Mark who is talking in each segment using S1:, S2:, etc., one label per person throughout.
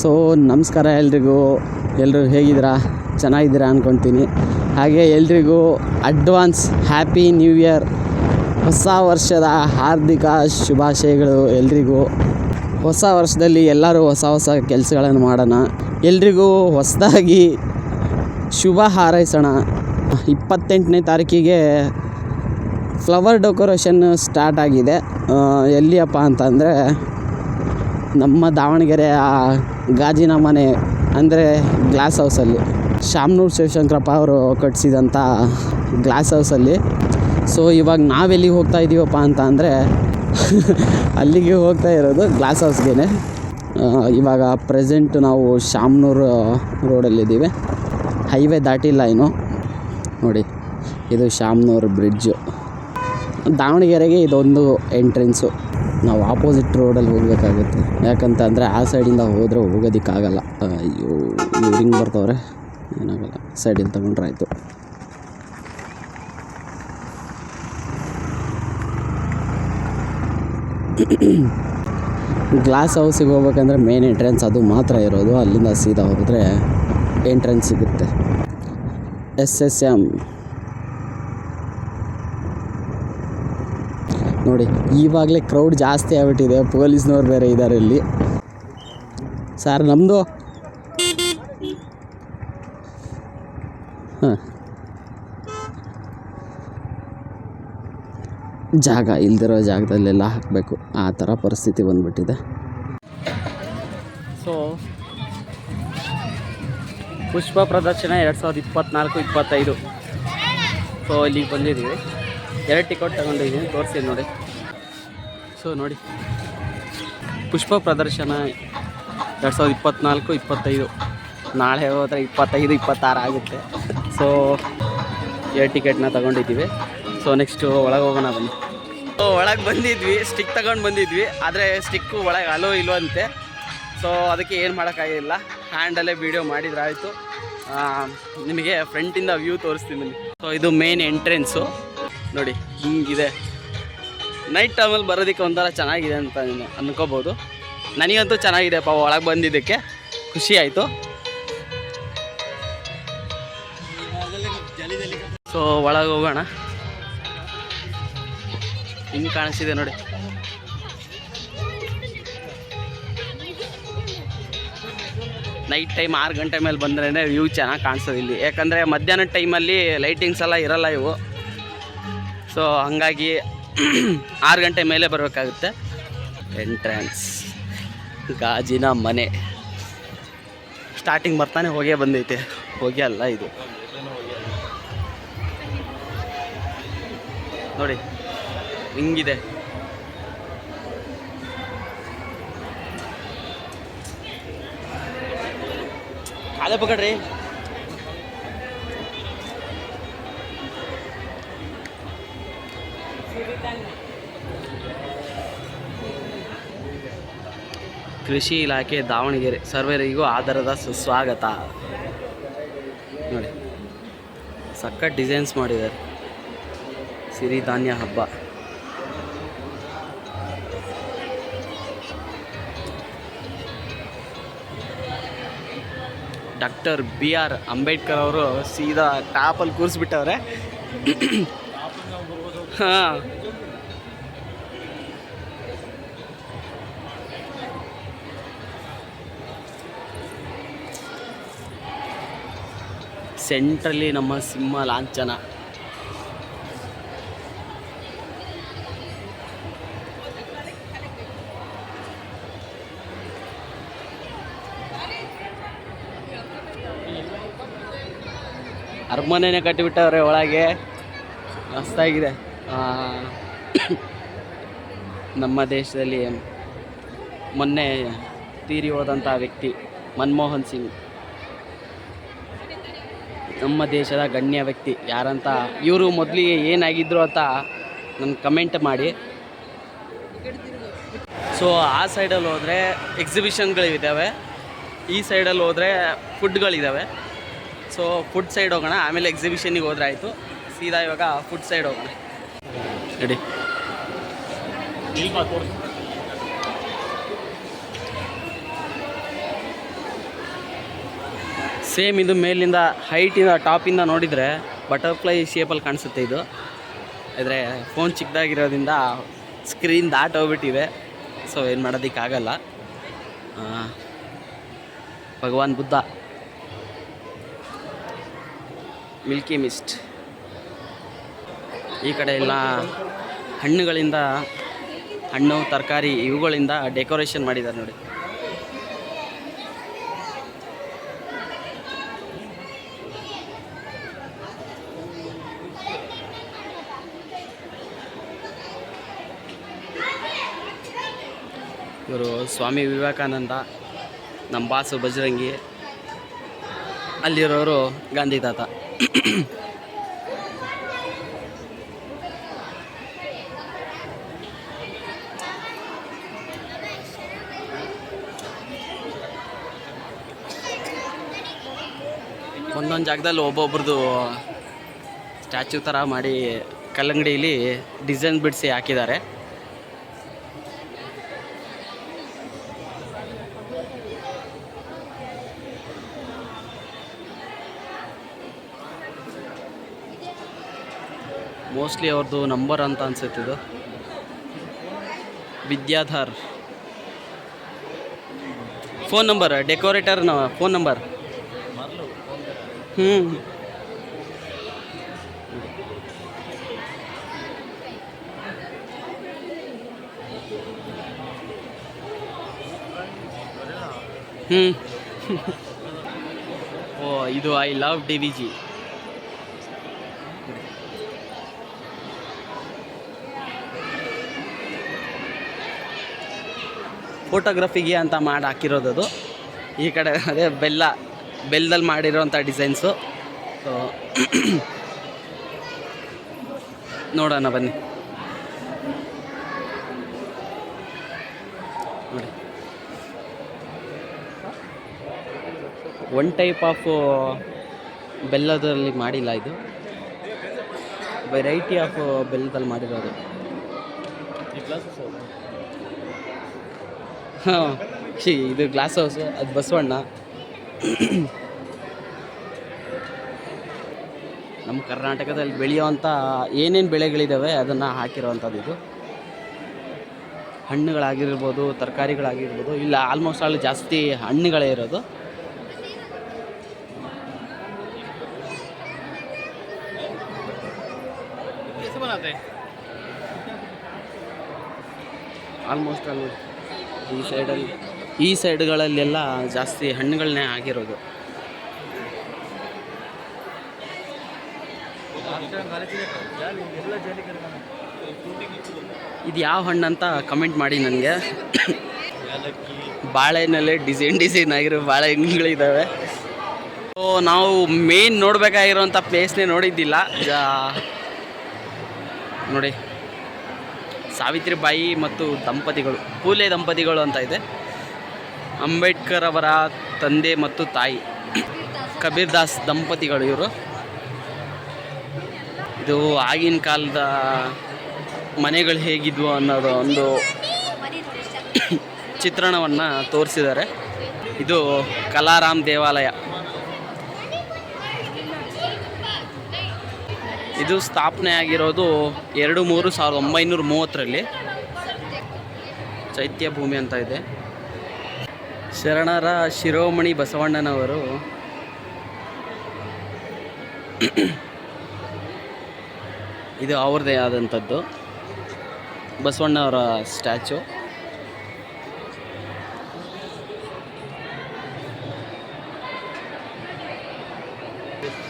S1: So ನಮಸ್ಕಾರ ಎಲ್ರಿಗೂ. ಎಲ್ಲರೂ ಹೇಗಿದ್ದೀರಾ? ಚೆನ್ನಾಗಿದ್ದೀರಾ ಅಂದ್ಕೊತೀನಿ ಹಾಗೆ ಎಲ್ರಿಗೂ ಅಡ್ವಾನ್ಸ್ ಹ್ಯಾಪಿ ನ್ಯೂ ಇಯರ್. ಹೊಸ ವರ್ಷದ ಹಾರ್ದಿಕ ಶುಭಾಶಯಗಳು ಎಲ್ರಿಗೂ. ಹೊಸ ವರ್ಷದಲ್ಲಿ ಎಲ್ಲರೂ ಹೊಸ ಹೊಸ ಕೆಲಸಗಳನ್ನು ಮಾಡೋಣ. ಎಲ್ರಿಗೂ ಹೊಸದಾಗಿ ಶುಭ ಹಾರೈಸೋಣ. ಇಪ್ಪತ್ತೆಂಟನೇ ತಾರೀಕಿಗೆ ಫ್ಲವರ್ ಡೆಕೋರೇಷನ್ ಸ್ಟಾರ್ಟ್ ಆಗಿದೆ. ಎಲ್ಲಿಯಪ್ಪ ಅಂತಂದರೆ ನಮ್ಮ ದಾವಣಗೆರೆಯ ಗಾಜಿನ ಮನೆ ಅಂದರೆ ಗ್ಲಾಸ್ ಹೌಸಲ್ಲಿ ಶಾಮನೂರು ಶಿವಶಂಕರಪ್ಪ ಅವರು ಕಟ್ಟಿಸಿದಂಥ ಗ್ಲಾಸ್ ಹೌಸಲ್ಲಿ ಸೊ ಇವಾಗ ನಾವೆಲ್ಲಿಗೆ ಹೋಗ್ತಾ ಇದ್ದೀವಪ್ಪ ಅಂತ ಅಂದರೆ ಅಲ್ಲಿಗೆ ಹೋಗ್ತಾ ಇರೋದು ಗ್ಲಾಸ್ ಹೌಸ್ಗೆ ಇವಾಗ ಪ್ರೆಸೆಂಟ್ ನಾವು ಶಾಮನೂರು ರೋಡಲ್ಲಿದ್ದೀವಿ ಹೈವೇ ದಾಟಿಲ್ಲ ಇನ್ನು ನೋಡಿ, ಇದು ಶಾಮನೂರು ಬ್ರಿಡ್ಜು ದಾವಣಗೆರೆಗೆ ಇದೊಂದು ಎಂಟ್ರೆನ್ಸು ನಾವು ಆಪೋಸಿಟ್ ರೋಡಲ್ಲಿ ಹೋಗಬೇಕಾಗುತ್ತೆ. ಯಾಕಂತ ಅಂದರೆ ಆ ಸೈಡಿಂದ ಹೋದರೆ ಹೋಗೋದಕ್ಕಾಗಲ್ಲ. ಅಯ್ಯೋ ಇವ್ರು ಹಿಂಗೆ ಬರ್ತವ್ರೆ ಏನಾಗಲ್ಲ. ಸೈಡಿಂದ ತಗೊಂಡ್ರೆ ಆಯಿತು. ಗ್ಲಾಸ್ ಹೌಸಿಗೆ ಹೋಗ್ಬೇಕಂದ್ರೆ ಮೇನ್ ಎಂಟ್ರೆನ್ಸ್ ಅದು ಮಾತ್ರ ಇರೋದು. ಅಲ್ಲಿಂದ ಸೀದಾ ಹೋದರೆ ಎಂಟ್ರೆನ್ಸ್ ಸಿಗುತ್ತೆ. ಎಸ್ ಎಸ್ ಎಂ ನೋಡಿ ಇವಾಗಲೇ ಕ್ರೌಡ್ ಜಾಸ್ತಿ ಆಗ್ಬಿಟ್ಟಿದೆ. ಪೊಲೀಸ್ನವ್ರು ಬೇರೆ ಇದ್ದಾರೆ ಇಲ್ಲಿ. ಸರ್ ನಮ್ಮದು ಹಾಂ. ಜಾಗ, ಇಲ್ದಿರೋ ಜಾಗದಲ್ಲೆಲ್ಲ ಹಾಕಬೇಕು. ಆ ಥರ ಪರಿಸ್ಥಿತಿ ಬಂದ್ಬಿಟ್ಟಿದೆ. ಸೊ ಪುಷ್ಪ ಪ್ರದರ್ಶನ ಎರಡು ಸಾವಿರದ ಇಪ್ಪತ್ತ್ನಾಲ್ಕು ಇಪ್ಪತ್ತೈದು. ಸೊ ಇಲ್ಲಿಗೆ ಬಂದಿದ್ದೀವಿ. ಎರಡು ಟಿಕೆಟ್ ತಗೊಂಡಿದ್ದೀನಿ. ತೋರಿಸಿ ನೋಡಿ. ಸೊ ನೋಡಿ. ಪುಷ್ಪ ಪ್ರದರ್ಶನ ಎರಡು ಸಾವಿರದ ಇಪ್ಪತ್ತ್ನಾಲ್ಕು ಇಪ್ಪತ್ತೈದು. ನಾಳೆ ಹೋದರೆ ಇಪ್ಪತ್ತೈದು, ಇಪ್ಪತ್ತಾರು ಆಗುತ್ತೆ. ಸೊ ಏರ್ ಟಿಕೆಟ್ನ ತಗೊಂಡಿದ್ದೀವಿ. ಸೊ ನೆಕ್ಸ್ಟು ಒಳಗೆ ಹೋಗೋಣ ಬನ್ನಿ. ಸೊ ಒಳಗೆ ಬಂದಿದ್ವಿ ಸ್ಟಿಕ್ ತಗೊಂಡು ಬಂದಿದ್ವಿ. ಆದರೆ ಸ್ಟಿಕ್ಕು ಒಳಗೆ ಅಲೋ ಇಲ್ವಂತೆ. ಸೊ ಅದಕ್ಕೆ ಏನು ಮಾಡೋಕ್ಕಾಗಿಲ್ಲ ಹ್ಯಾಂಡಲ್ಲೇ ವೀಡಿಯೋ ಮಾಡಿದ್ರಾಯಿತು. ನಿಮಗೆ ಫ್ರಂಟಿಂದ ವ್ಯೂ ತೋರಿಸ್ತೀನಿ ಸೊ ಇದು ಮೇನ್ ಎಂಟ್ರೆನ್ಸು ನೋಡಿ, ಹಿಂಗಿದೆ. ನೈಟ್ ಟೈಮಲ್ಲಿ ಬರೋದಕ್ಕೆ ಒಂಥರ ಚೆನ್ನಾಗಿದೆ ಅಂತ ಅನ್ಕೋಬೋದು. ನನಗಂತೂ ಚೆನ್ನಾಗಿದೆಪ್ಪ ಒಳಗೆ ಬಂದಿದ್ದಕ್ಕೆ. ಖುಷಿ ಆಯಿತು. ಸೊ ಒಳಗೆ ಹೋಗೋಣ. ಹಿಂಗೆ ಕಾಣಿಸಿದೆ ನೋಡಿ. ನೈಟ್ ಟೈಮ್ ಆರು ಗಂಟೆ ಮೇಲೆ ಬಂದ್ರೇ ವ್ಯೂ ಚೆನ್ನಾಗಿ ಕಾಣಿಸೋದು ಇಲ್ಲಿ. ಯಾಕಂದರೆ ಮಧ್ಯಾಹ್ನದ ಟೈಮಲ್ಲಿ ಲೈಟಿಂಗ್ಸ್ ಎಲ್ಲ ಇರಲ್ಲ ಇವು. ಸೊ ಹಂಗಾಗಿ ಆರು ಗಂಟೆ ಮೇಲೆ ಬರಬೇಕಾಗುತ್ತೆ. ಎಂಟ್ರೆನ್ಸ್ ಗಾಜಿನ ಮನೆ. ಸ್ಟಾರ್ಟಿಂಗ್ ಬರ್ತಾನೆ, ಹೋಗೇ ಬಂದೈತೆ. ಹೋಗಿ ಅಲ್ಲ ಇದು. ನೋಡಿ, ಹಿಂಗಿದೆ. ಕಾಲೇ ಪಕಡ್ರಿ. ಕೃಷಿ ಇಲಾಖೆ ದಾವಣಗೆರೆ ಸರ್ವೇರಿಗೂ ಆಧಾರದ ಸುಸ್ವಾಗತ. ನೋಡಿ ಸಖತ್ ಡಿಸೈನ್ಸ್ ಮಾಡಿದ್ದಾರೆ. ಸಿರಿಧಾನ್ಯ ಹಬ್ಬ. ಡಾಕ್ಟರ್ ಬಿ ಆರ್ ಅಂಬೇಡ್ಕರ್ ಅವರು ಸೀದಾ ಟಾಪಲ್ಲಿ ಕೂರಿಸ್ಬಿಟ್ಟವ್ರೆ. ಹಾಂ. ಸೆಂಟ್ರಲ್ಲಿ ನಮ್ಮ ಸಿಂಹ ಲಾಂಛನ. ಅರಮನೆನೇ ಕಟ್ಟಿಬಿಟ್ಟವ್ರೆ ಒಳಗೆ. ಮಸ್ತಾಗಿದೆ. ನಮ್ಮ ದೇಶದಲ್ಲಿ ಮೊನ್ನೆ ತೀರಿ ಹೋದಂಥ ವ್ಯಕ್ತಿ ಮನಮೋಹನ್ ಸಿಂಗ್. ನಮ್ಮ ದೇಶದ ಗಣ್ಯ ವ್ಯಕ್ತಿ ಯಾರಂತ ಇವರು ಮೊದಲಿಗೆ ಏನಾಗಿದ್ರು ಅಂತ ನನ್ನ ಕಮೆಂಟ್ ಮಾಡಿ. ಸೊ ಆ ಸೈಡಲ್ಲಿ ಹೋದರೆ ಎಕ್ಸಿಬಿಷನ್ಗಳಿದ್ದಾವೆ ಈ ಸೈಡಲ್ಲಿ ಹೋದರೆ ಫುಡ್ಗಳಿದ್ದಾವೆ ಸೊ ಫುಡ್ ಸೈಡ್ ಹೋಗೋಣ. ಆಮೇಲೆ ಎಕ್ಸಿಬಿಷನಿಗೆ ಹೋದ್ರೆ ಆಯಿತು. ಸೀದಾ ಇವಾಗ ಫುಡ್ ಸೈಡ್ ಹೋಗೋಣ. ರೆಡಿ ಸೇಮ್ ಇದು ಮೇಲಿಂದ ಹೈಟಿಂದ ಟಾಪಿಂದ ನೋಡಿದರೆ ಬಟರ್ಫ್ಲೈ ಶೇಪಲ್ಲಿ ಕಾಣಿಸುತ್ತೆ ಇದು. ಆದರೆ ಫೋನ್ ಚಿಕ್ಕದಾಗಿರೋದ್ರಿಂದ ಸ್ಕ್ರೀನ್ ದಾಟ್ ಹೋಗ್ಬಿಟ್ಟಿದೆ. ಸೊ ಏನು ಮಾಡೋದಕ್ಕಾಗಲ್ಲ. ಭಗವಾನ್ ಬುದ್ಧ. ಮಿಲ್ಕಿ ಮಿಸ್ಟ್ ಈ ಕಡೆ ಎಲ್ಲ ಹಣ್ಣುಗಳಿಂದ ಹಣ್ಣು, ತರಕಾರಿ ಇವುಗಳಿಂದ ಡೆಕೋರೇಷನ್ ಮಾಡಿದ್ದಾರೆ ನೋಡಿ. ಇವರು ಸ್ವಾಮಿ ವಿವೇಕಾನಂದ, ನಮ್ಮ ಬಾಸು ಬಜರಂಗಿ, ಅಲ್ಲಿರೋರು ಗಾಂಧಿ ತಾತ. ಒಂದೊಂದು ಜಾಗದಲ್ಲಿ ಒಬ್ಬೊಬ್ರದ್ದು ಸ್ಟ್ಯಾಚ್ಯೂ ಥರ ಮಾಡಿ ಕಲ್ಲಂಗಡಿಯಲ್ಲಿ ಡಿಸೈನ್ ಬಿಡಿಸಿ ಹಾಕಿದ್ದಾರೆ. ಮೋಸ್ಟ್ಲಿ ಅವ್ರದ್ದು ನಂಬರ್ ಅಂತ ಅನ್ಸುತ್ತೆ ಇದು. Vidyadhar. Phone number decorator phone number ಹ್ಞೂ ಹ್ಞೂ ಓ, ಇದು I love D V G ಫೋಟೋಗ್ರಫಿಗೆ ಅಂತ ಮಾಡಿ ಹಾಕಿರೋದು ಅದು. ಈ ಕಡೆ ಅದೇ ಬೆಲ್ಲ ಬೆಲ್ಲದಲ್ಲಿ ಮಾಡಿರೋಂಥ ಡಿಸೈನ್ಸು ಸೊ ನೋಡೋಣ ಬನ್ನಿ. ನೋಡಿ. ಒನ್ ಟೈಪ್ ಆಫ್ ಬೆಲ್ಲದಲ್ಲಿ ಮಾಡಿಲ್ಲ ಇದು. ವೆರೈಟಿ ಆಫ್ ಬೆಲ್ಲದಲ್ಲಿ ಮಾಡಿರೋದು. ಹಾಂ ಇದು ಗ್ಲಾಸ್ ಹೌಸು ಅದು ಬಸವಣ್ಣ. ನಮ್ಮ ಕರ್ನಾಟಕದಲ್ಲಿ ಬೆಳೆಯುವಂಥ ಏನೇನು ಬೆಳೆಗಳಿದ್ದಾವೆ ಅದನ್ನು ಹಾಕಿರುವಂಥದ್ದು ಇದು. ಹಣ್ಣುಗಳಾಗಿರ್ಬೋದು, ತರಕಾರಿಗಳಾಗಿರ್ಬೋದು, ಇಲ್ಲ ಆಲ್ಮೋಸ್ಟ್ ಆಲ್ ಜಾಸ್ತಿ ಹಣ್ಣುಗಳೇ ಇರೋದು. ಆಲ್ಮೋಸ್ಟ್ ಆಲ್ ಈ ಸೈಡಲ್ಲಿ, ಈ ಸೈಡ್ಗಳಲ್ಲೆಲ್ಲ ಜಾಸ್ತಿ ಹಣ್ಣುಗಳನ್ನೇ ಆಗಿರೋದು. ಇದು ಯಾವ ಹಣ್ಣು ಅಂತ ಕಮೆಂಟ್ ಮಾಡಿ ನನಗೆ. ಬಾಳೆಹಣ್ಣಲ್ಲೇ ಡಿಸೈನ್ ಡಿಸೈನ್ ಆಗಿರೋ ಬಾಳೆಹಣ್ಣುಗಳಿದ್ದಾವೆ ಸೊ ನಾವು ಮೇನ್ ನೋಡಬೇಕಾಗಿರೋಂಥ ಪ್ಲೇಸ್ನೇ ನೋಡಿದ್ದಿಲ್ಲ. ನೋಡಿ. ಸಾವಿತ್ರಿಬಾಯಿ ಮತ್ತು ದಂಪತಿಗಳು, ಪೂಲೆ ದಂಪತಿಗಳು ಅಂತ ಇದೆ. ಅಂಬೇಡ್ಕರ್ ಅವರ ತಂದೆ ಮತ್ತು ತಾಯಿ ಕಬೀರ್ ದಾಸ್ ದಂಪತಿಗಳು ಇವರು. ಇದು ಆಗಿನ ಕಾಲದ ಮನೆಗಳು ಹೇಗಿದ್ವು ಅನ್ನೋದು ಒಂದು ಚಿತ್ರಣವನ್ನು ತೋರಿಸಿದ್ದಾರೆ. ಇದು ಕಲಾರಾಮ್ ದೇವಾಲಯ. ಇದು ಸ್ಥಾಪನೆ ಆಗಿರೋದು ಎರಡು ಮೂರು ಸಾವಿರದ ಒಂಬೈನೂರ ಮೂವತ್ತರಲ್ಲಿ. ಚೈತ್ಯ ಭೂಮಿ ಅಂತ ಇದೆ. ಶರಣರ ಶಿರೋಮಣಿ ಬಸವಣ್ಣನವರು ಇದು ಅವ್ರದ್ದೇ ಆದಂಥದ್ದು. ಬಸವಣ್ಣವರ ಸ್ಟ್ಯಾಚು.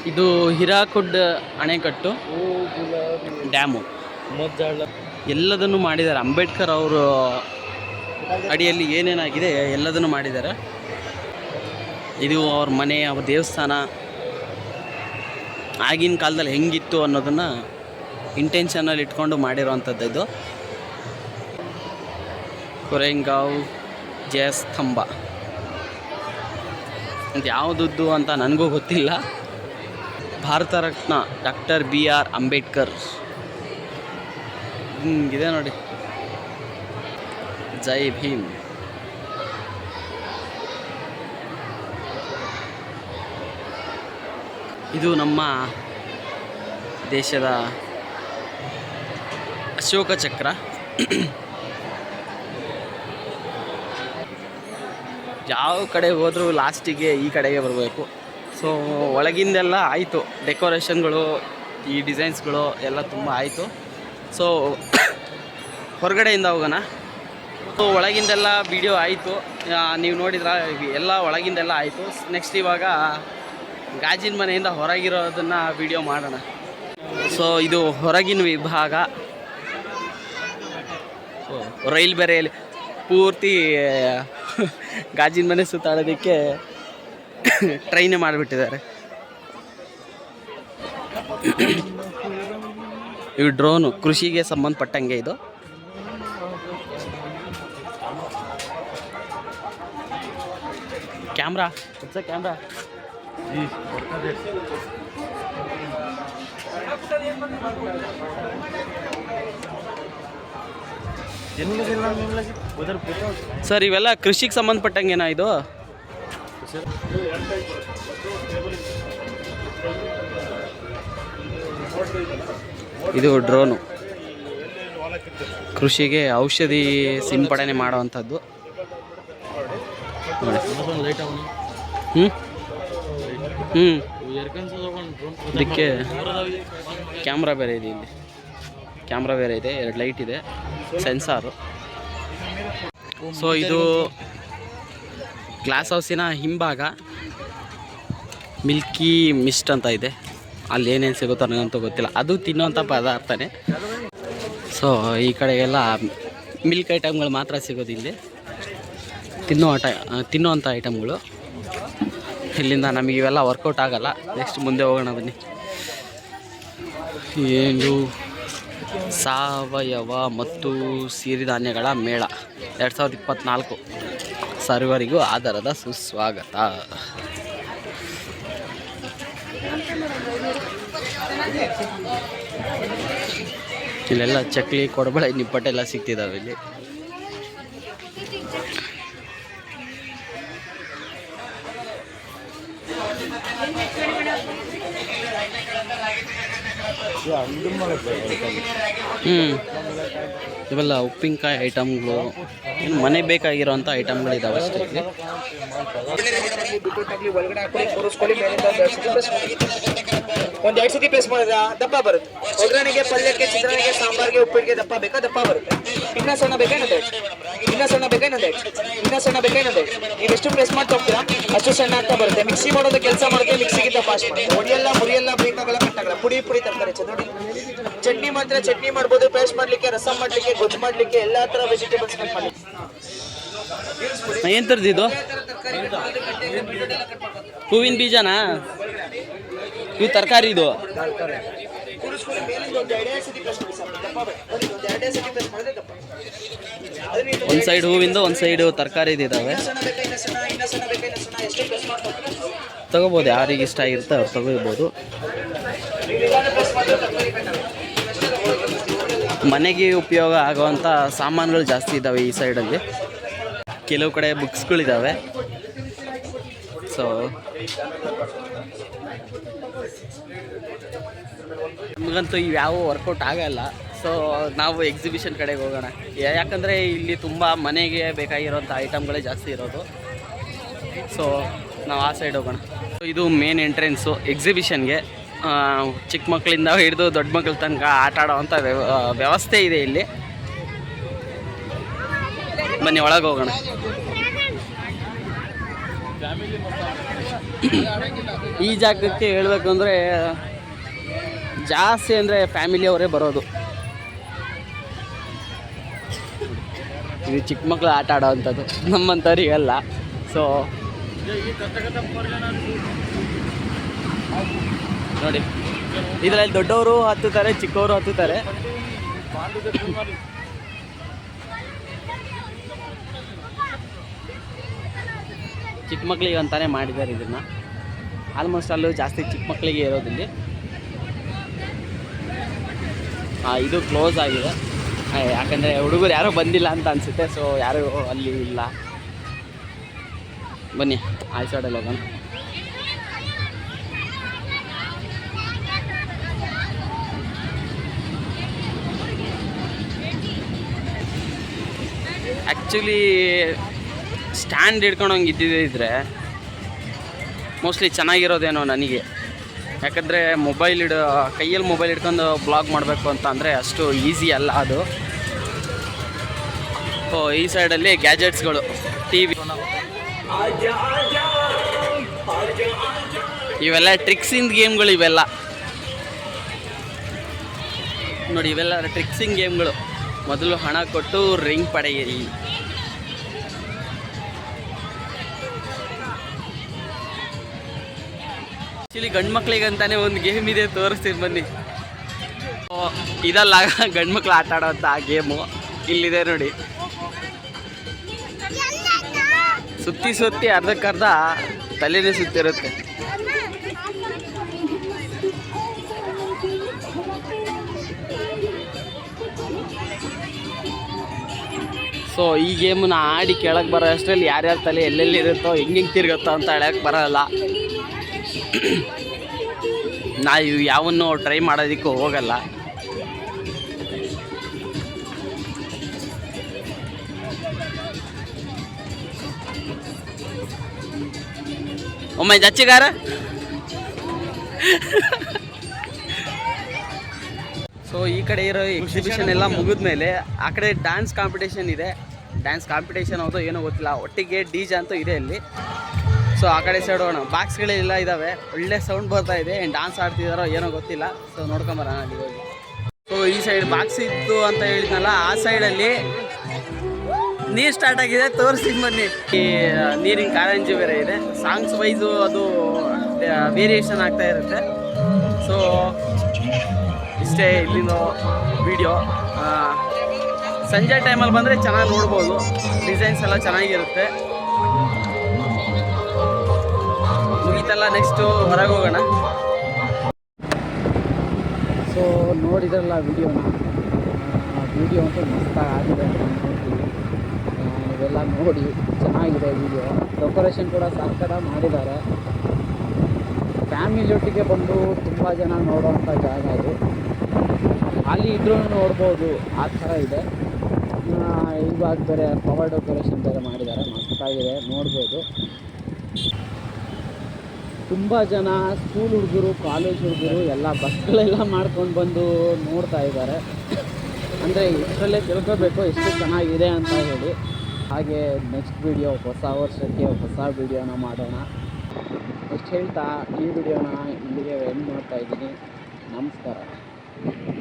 S1: ಇದು ಹಿರಾಕುಡ್ ಅಣೆಕಟ್ಟು ಡ್ಯಾಮು. ಎಲ್ಲದನ್ನು ಮಾಡಿದ್ದಾರೆ. ಅಂಬೇಡ್ಕರ್ ಅವರು ಅಡಿಯಲ್ಲಿ ಏನೇನಾಗಿದೆ ಎಲ್ಲದನ್ನು ಮಾಡಿದ್ದಾರೆ. ಇದು ಅವ್ರ ಮನೆ, ಅವ್ರ ದೇವಸ್ಥಾನ. ಆಗಿನ ಕಾಲದಲ್ಲಿ ಹೆಂಗಿತ್ತು ಅನ್ನೋದನ್ನು ಇಂಟೆನ್ಷನಲ್ಲಿ ಇಟ್ಕೊಂಡು ಮಾಡಿರೋವಂಥದ್ದು ಇದು. ಕೊರೆಂಗಾವ್ ಜಯಸ್ತಂಭ. ಇದು ಯಾವುದದ್ದು ಅಂತ ನನಗೂ ಗೊತ್ತಿಲ್ಲ. Bharat Ratna doctor B R Ambedkar ಹಿಂಗಿದೆ ನೋಡಿ. ಜೈ ಭೀಮ್. ಇದು ನಮ್ಮ ದೇಶದ ಅಶೋಕ ಚಕ್ರ. ಯಾವ ಕಡೆ ಹೋದರೂ ಲಾಸ್ಟಿಗೆ ಈ ಕಡೆಗೆ ಬರಬೇಕು. ಸೊ ಒಳಗಿಂದೆಲ್ಲ ಆಯಿತು. ಡೆಕೋರೇಷನ್ಗಳು ಈ ಡಿಸೈನ್ಸ್ಗಳು ಎಲ್ಲ ತುಂಬ ಆಯಿತು. ಸೊ ಹೊರಗಡೆಯಿಂದ ಹೋಗೋಣ. ಸೊ ಒಳಗಿಂದೆಲ್ಲ ವಿಡಿಯೋ ಆಯಿತು. ನೀವು ನೋಡಿದ್ರ, ಎಲ್ಲ ಒಳಗಿಂದೆಲ್ಲ ಆಯಿತು. ನೆಕ್ಸ್ಟ್ ಇವಾಗ ಗಾಜಿನ ಮನೆಯಿಂದ ಹೊರಗಿರೋದನ್ನು ವಿಡಿಯೋ ಮಾಡೋಣ. ಸೊ ಇದು ಹೊರಗಿನ ವಿಭಾಗ. ಸೊ ರೈಲ್ ಬೆರೆಯಲ್ಲಿ ಪೂರ್ತಿ, ಗಾಜಿನ ಮನೆ ಸುತ್ತಾಡೋದಕ್ಕೆ ಟ್ರೈನೇ ಮಾಡಿಬಿಟ್ಟಿದ್ದಾರೆ. ಇವು ಡ್ರೋನು ಕೃಷಿಗೆ ಸಂಬಂಧಪಟ್ಟಂಗೆ ಇದು. ಕ್ಯಾಮ್ರಾ? ಕ್ಯಾಮ್ರಾ. ಸರ್ ಇವೆಲ್ಲ ಕೃಷಿಗೆ ಸಂಬಂಧಪಟ್ಟಂಗೆನಾ ಇದು? ಇದು ಡ್ರೋನು. ಕೃಷಿಗೆ ಔಷಧಿ ಸಿಂಪಡಣೆ ಮಾಡುವಂಥದ್ದು. ಹ್ಞೂ ಇದಕ್ಕೆ ಕ್ಯಾಮ್ರಾ ಬೇರೆ ಇದೆ ಇಲ್ಲಿ. ಕ್ಯಾಮ್ರಾ ಬೇರೆ ಇದೆ, ಎರಡು ಲೈಟ್ ಇದೆ, ಸೆನ್ಸಾರು. ಸೊ ಇದು ಗ್ಲಾಸ್ ಹೌಸಿನ ಹಿಂಭಾಗ ಮಿಲ್ಕಿ ಮಿಸ್ಟ್ ಅಂತ ಇದೆ. ಅಲ್ಲಿ ಏನೇನು ಸಿಗುತ್ತೋ ನನಗಂತೂ ಗೊತ್ತಿಲ್ಲ. ಅದು ತಿನ್ನುವಂಥ ಪದಾರ್ಥನೇ. ಸೊ ಈ ಕಡೆಗೆಲ್ಲ ಮಿಲ್ಕ್ ಐಟಮ್ಗಳು ಮಾತ್ರ ಸಿಗೋದು ಇಲ್ಲಿ. ತಿನ್ನೋ ಆಟ ತಿನ್ನುವಂಥ ಐಟಮ್ಗಳು ಇಲ್ಲಿಂದ ನಮಗೆ ಇವೆಲ್ಲ ವರ್ಕೌಟ್ ಆಗೋಲ್ಲ. ನೆಕ್ಸ್ಟ್ ಮುಂದೆ ಹೋಗೋಣ ಬನ್ನಿ. ಏನು? ಸಾವಯವ ಮತ್ತು ಸಿರಿಧಾನ್ಯಗಳ ಮೇಳ. ಎರಡು ಸಾವಿರದ ಇಪ್ಪತ್ತ್ನಾಲ್ಕು ಸರ್ವರಿಗೂ ಆಧಾರದ ಸುಸ್ವಾಗತ. ಇಲ್ಲೆಲ್ಲ ಚಕ್ಲಿ ಕೊಡಬಳೆ ನಿಪ್ಪಟ್ಟೆಲ್ಲ ಸಿಗ್ತಿದ್ದಾವೆ ಇಲ್ಲಿ. ಹ್ಞೂ ಇವೆಲ್ಲ ಉಪ್ಪಿನಕಾಯಿ ಐಟಮ್ಗಳು. ಮನೆ ಬೇಕಾಗಿರೋಂಥ ಐಟಮ್ಗಳಿದಾವೆ ಅಷ್ಟೇ
S2: ಒಂದ್ ಎರಡ್ ಸತಿ ಪೇಸ್ಟ್ ಮಾಡಿದ್ರೆ ದಪ್ಪ ಬರುತ್ತೆ. ಒಗ್ಗರಣೆಗೆ ಪಲ್ಯಕ್ಕೆ ಚಿತ್ರಣಿಗೆ ಸಾಂಬಾರ್ಗೆ ಉಪ್ಪಿಟ್ಟಿಗೆ ದಪ್ಪ ಬೇಕಾ ದಪ್ಪ ಬರುತ್ತೆ. ಇನ್ನ ಸಣ್ಣ ಬೇಕಾ ಇನ್ನೊಂದು ಇನ್ನ ಸಣ್ಣ ಬೇಕಾ ಇನ್ನೊಂದು ಇನ್ನ ಸಣ್ಣ ಬೇಕಾ ಇನ್ನೊಂದು ನೀವು ಎಷ್ಟು ಪ್ರೆಸ್ ಮಾಡ್ತಾ ಹೋಗ್ತೀರಾ ಅಷ್ಟು ಸಣ್ಣ ಆಗ್ತಾ ಬರುತ್ತೆ. ಮಿಕ್ಸಿ ಮಾಡೋದು ಕೆಲಸ ಮಾಡುತ್ತೆ ಮಿಕ್ಸಿಗಿಂತ ಫಾಸ್ಟ್ ಮಾಡುತ್ತೆ ಹೊಡಿಯೆಲ್ಲ ಮುರಿಯೆಲ್ಲ ಬೇಕಾಗಲ್ಲ ಕಟ್ಟಾಗಲ್ಲ ಪುಡಿ ಪುಡಿ ತರ್ತಾರೆ ನೋಡಿ. ಚಟ್ನಿ ಮಾತ್ರ ಚಟ್ನಿ ಮಾಡ್ಬೋದು. ಪೇಸ್ಟ್ ಮಾಡ್ಲಿಕ್ಕೆ ರಸಂ ಮಾಡ್ಲಿಕ್ಕೆ ಗೊಜ್ಜು ಮಾಡ್ಲಿಕ್ಕೆ ಎಲ್ಲ ತರ ವೆಜಿಟೇಬಲ್ಸ್ ಕಟ್ ಮಾಡಿ
S1: ಏನು ತರ್ದಿದ್ದು ಹೂವಿನ ಬೀಜನಾ? ಇವು ತರಕಾರಿ ಇದು.
S2: ಕೂರಿಸ್ಕೊಳ್ಳಿ ಮೇಲಿಂದ ಒಂದು ಎರಡೇ ಸತಿ ಪ್ರೆಸ್ ಮಾಡಿ. ಸಾಕು ದಪ್ಪ ಬೇಕು ಒಂದು ಎರಡೇ ಸತಿ ಪ್ರೆಸ್ ಮಾಡಿದ್ರೆ ದಪ್ಪ
S1: ಒಂದು ಸೈಡ್ ಹೂವಿಂದ ಒಂದ್ ಸೈಡ್ ತರಕಾರಿ ಇದಾವೆ
S2: ತಗೋಬಹುದು
S1: ತಗೋಬೋದು, ಯಾರಿಗೆ ಇಷ್ಟ ಆಗಿರುತ್ತೆ ಅವ್ರು
S2: ಬೇಕಾಗುತ್ತೆ
S1: ಮನೆಗೆ ಉಪಯೋಗ ಆಗುವಂತ ಸಾಮಾನುಗಳು ಜಾಸ್ತಿ ಇದ್ದಾವೆ ಈ ಸೈಡ್ ಅಲ್ಲಿ. ಕೆಲವು ಕಡೆ ಬುಕ್ಸ್ಗಳಿದ್ದಾವೆ ಸೊ ನಮಗಂತೂ ಯಾವ ವರ್ಕೌಟ್ ಆಗಲ್ಲ. ಸೊ, ನಾವು ಎಕ್ಸಿಬಿಷನ್ ಕಡೆಗೆ ಹೋಗೋಣ. ಯಾಕಂದರೆ ಇಲ್ಲಿ ತುಂಬ ಮನೆಗೆ ಬೇಕಾಗಿರೋಂಥ ಐಟಮ್ಗಳೇ ಜಾಸ್ತಿ ಇರೋದು. ಸೊ, ನಾವು ಆ ಸೈಡ್ ಹೋಗೋಣ. ಇದು ಮೇನ್ ಎಂಟ್ರೆನ್ಸು ಎಕ್ಸಿಬಿಷನ್ಗೆ ಚಿಕ್ಕ ಮಕ್ಕಳಿಂದ ಹಿಡಿದು ದೊಡ್ಡ ಮಕ್ಕಳ ತನಕ ಆಟ ಆಡೋವಂಥ ವ್ಯವ- ವ್ಯವಸ್ಥೆ ಇದೆ ಇಲ್ಲಿ. ಬನ್ನಿ, ಒಳಗೆ ಹೋಗೋಣ. ಈ ಜಾಗಕ್ಕೆ ಹೇಳಬೇಕು ಅಂದರೆ ಜಾಸ್ತಿ ಅಂದರೆ ಫ್ಯಾಮಿಲಿಯವರೇ ಬರೋದು. ಇದು ಚಿಕ್ಕ ಮಕ್ಕಳು ಆಟ ಆಡೋವಂಥದ್ದು. ನಮ್ಮಂಥವ್ರಿಗೆಲ್ಲ. ಸೊ ನೋಡಿ. ಇದರಲ್ಲಿ ದೊಡ್ಡವರು ಹತ್ತುತ್ತಾರೆ, ಚಿಕ್ಕವರು ಹತ್ತುತ್ತಾರೆ. ಚಿಕ್ಕ ಮಕ್ಕಳಿಗೆ ಅಂತಾನೆ ಮಾಡಿದ್ದಾರೆ ಇದನ್ನು. ಆಲ್ಮೋಸ್ಟ್ ಅಲ್ಲೂ ಜಾಸ್ತಿ ಚಿಕ್ಕ ಮಕ್ಕಳಿಗೆ ಇರೋದಿಲ್ಲಿ. ಇದು ಕ್ಲೋಸ್ ಆಗಿದೆ. ಯಾಕಂದರೆ ಹುಡುಗರು ಯಾರೂ ಬಂದಿಲ್ಲ ಅಂತ ಅನಿಸುತ್ತೆ ಸೊ ಯಾರೂ ಅಲ್ಲಿ ಇಲ್ಲ. ಬನ್ನಿ, ಆಯ್ಸೋಡಲ್ಲಿ ಹೋಗೋಣ. ಆ್ಯಕ್ಚುಲಿ ಸ್ಟ್ಯಾಂಡ್ ಹಿಡ್ಕೊಂಡು ಹಂಗೆ ಇದ್ದಿದ್ದರೆ ಮೋಸ್ಟ್ಲಿ ಚೆನ್ನಾಗಿರೋದೇನೋ ನನಗೆ. ಯಾಕಂದರೆ ಮೊಬೈಲ್ ಇಡೋ, ಕೈಯಲ್ಲಿ ಮೊಬೈಲ್ ಹಿಡ್ಕೊಂಡು ಬ್ಲಾಗ್ ಮಾಡಬೇಕು ಅಂತ ಅಷ್ಟು ಈಸಿ ಅಲ್ಲ ಅದು. ಓ, ಈ ಸೈಡಲ್ಲಿ ಗ್ಯಾಜೆಟ್ಸ್ಗಳು ಟಿ ವಿ ಇವೆಲ್ಲ ಟ್ರಿಕ್ಸಿಂಗ್ ಗೇಮ್ಗಳು ಇವೆಲ್ಲ. ನೋಡಿ, ಇವೆಲ್ಲ ಟ್ರಿಕ್ಸಿಂಗ್ ಗೇಮ್ಗಳು. ಮೊದಲು ಹಣ ಕೊಟ್ಟು ರಿಂಗ್ ಪಡೆಯಿರಿ. ಆ್ಯಕ್ಚುಲಿ ಗಂಡು ಮಕ್ಳಿಗಂತಾನೆ ಒಂದು ಗೇಮ್ ಇದೆ, ತೋರಿಸ್ತೀನಿ ಬನ್ನಿ. ಇದಲ್ಲ ಗಂಡು ಮಕ್ಳು ಆಟ ಆಡೋಂಥ ಗೇಮು. ಇಲ್ಲಿದೆ ನೋಡಿ. ಸುತ್ತಿ ಸುತ್ತಿ ಅರ್ಧಕ್ಕರ್ಧ ತಲೆನೇ ಸುತ್ತಿರುತ್ತೆ. ಸೊ ಈ ಗೇಮನ್ನ ಆಡಿ ಕೆಳಗೆ ಬರೋ ಅಷ್ಟರಲ್ಲಿ ಯಾರ್ಯಾರ ತಲೆ ಎಲ್ಲೆಲ್ಲಿ ಇರುತ್ತೋ, ಹೆಂಗೆ ಹೆಂಗೆ ತಿರುಗುತ್ತೋ ಅಂತ ಹೇಳಕ್ಕೆ ಬರಲ್ಲ. ನಾವು ಯಾವನ್ನು ಟ್ರೈ ಮಾಡೋದಕ್ಕೂ ಹೋಗಲ್ಲ. ಒಮ್ಮೆ ಜಚ್ಚಿಗಾರ ಸೊ ಈ ಕಡೆ ಇರೋ ಎಕ್ಸಿಬಿಷನ್ ಎಲ್ಲ ಮುಗಿದ ಮೇಲೆ ಆ ಕಡೆ ಡ್ಯಾನ್ಸ್ ಕಾಂಪಿಟೇಷನ್ ಇದೆ. ಡ್ಯಾನ್ಸ್ ಕಾಂಪಿಟೇಷನ್ ಹೌದು ಏನೋ ಗೊತ್ತಿಲ್ಲ. ಒಟ್ಟಿಗೆ ಡಿ ಜೆ ಅಂತೂ ಇದೆ ಇಲ್ಲಿ. ಸೊ ಆ ಕಡೆ ಸೈಡ್ ಹೋಗೋಣ. ಬಾಕ್ಸ್ಗಳೆಲ್ಲ ಇದ್ದಾವೆ ಒಳ್ಳೆ ಸೌಂಡ್ ಬರ್ತಾ ಇದೆ. ಡ್ಯಾನ್ಸ್ ಆಡ್ತಿದಾರೋ ಏನೋ ಗೊತ್ತಿಲ್ಲ. ಸೊ ನೋಡ್ಕೊಂಬರೋಣ ಅಲ್ಲಿ ಹೋಗಿ. ಸೊ ಈ ಸೈಡ್ ಬಾಕ್ಸ್ ಇತ್ತು ಅಂತ ಹೇಳಿದ್ನಲ್ಲ, ಆ ಸೈಡಲ್ಲಿ ನೀರು ಸ್ಟಾರ್ಟ್ ಆಗಿದೆ, ತೋರಿಸ್ತೀನಿ ಬನ್ನಿ. ಈ ನೀರಿನ ಕಾರಂಜಿ ಬೇರೆ ಇದೆ. ಸಾಂಗ್ಸ್ ವೈಸ್ ಅದು ವೇರಿಯೇಷನ್ ಆಗ್ತಾ ಇರುತ್ತೆ. ಸೊ ಇಷ್ಟೇ ಇಲ್ಲಿನ ವಿಡಿಯೋ ಸಂಜೆ ಟೈಮಲ್ಲಿ ಬಂದರೆ ಚೆನ್ನಾಗಿ ನೋಡ್ಬೋದು. ಡಿಸೈನ್ಸ್ ಎಲ್ಲ ಚೆನ್ನಾಗಿರುತ್ತೆ. ಮುಗೀತಲ್ಲ ನೆಕ್ಸ್ಟು ಹೊರಗೆ ಹೋಗೋಣ. ಸೊ ನೋಡಿದ್ರಲ್ಲ ವಿಡಿಯೋನ ವಿಡಿಯೋ ಅಂತೂ ಮಸ್ತಾಗಿ ಆಗಿದೆ. ಅನ್ಕೊಂತೀನಿ ನೋಡಿ ಚೆನ್ನಾಗಿದೆ ವಿಡಿಯೋ ಡೆಕೋರೇಷನ್ ಕೂಡ ಸಕ್ಕತ್ತಾಗಿ ಮಾಡಿದ್ದಾರೆ. ಫ್ಯಾಮಿಲಿ ಒಟ್ಟಿಗೆ ಬಂದು ತುಂಬ ಜನ ನೋಡೋವಂಥ ಜಾಗ ಅದು ಅಲ್ಲಿ ಇದ್ರೂ ನೋಡ್ಬೋದು, ಆ ಥರ ಇದೆ. ಇವಾಗ ಬೇರೆ ಪವರ್ ಡೆಕೋರೇಷನ್ ಬೇರೆ ಮಾಡಿದ್ದಾರೆ ಮಸ್ತಾಗಿದೆ ನೋಡ್ಬೋದು. ತುಂಬ ಜನ ಸ್ಕೂಲ್ ಹುಡುಗರು ಕಾಲೇಜ್ ಹುಡುಗರು ಎಲ್ಲ ಬಸ್ಗಳೆಲ್ಲ ಮಾಡ್ಕೊಂಡು ಬಂದು ನೋಡ್ತಾ ಇದ್ದಾರೆ. ಅಂದರೆ ಇಷ್ಟರಲ್ಲೇ ತಿಳ್ಕೋಬೇಕು ಎಷ್ಟು ಚೆನ್ನಾಗಿದೆ ಅಂತ ಹೇಳಿ. ಹಾಗೆ ನೆಕ್ಸ್ಟ್ ವಿಡಿಯೋ ಹೊಸ ವರ್ಷಕ್ಕೆ ಹೊಸ ವೀಡಿಯೋನ ಮಾಡೋಣ. ನೆಕ್ಸ್ಟ್ ಹೇಳ್ತಾ, ಈ ವಿಡಿಯೋನ ಇಲ್ಲಿಗೆ ಎಂಡ್ ಮಾಡ್ತಾ ಇದ್ದೀನಿ. ನಮಸ್ಕಾರ.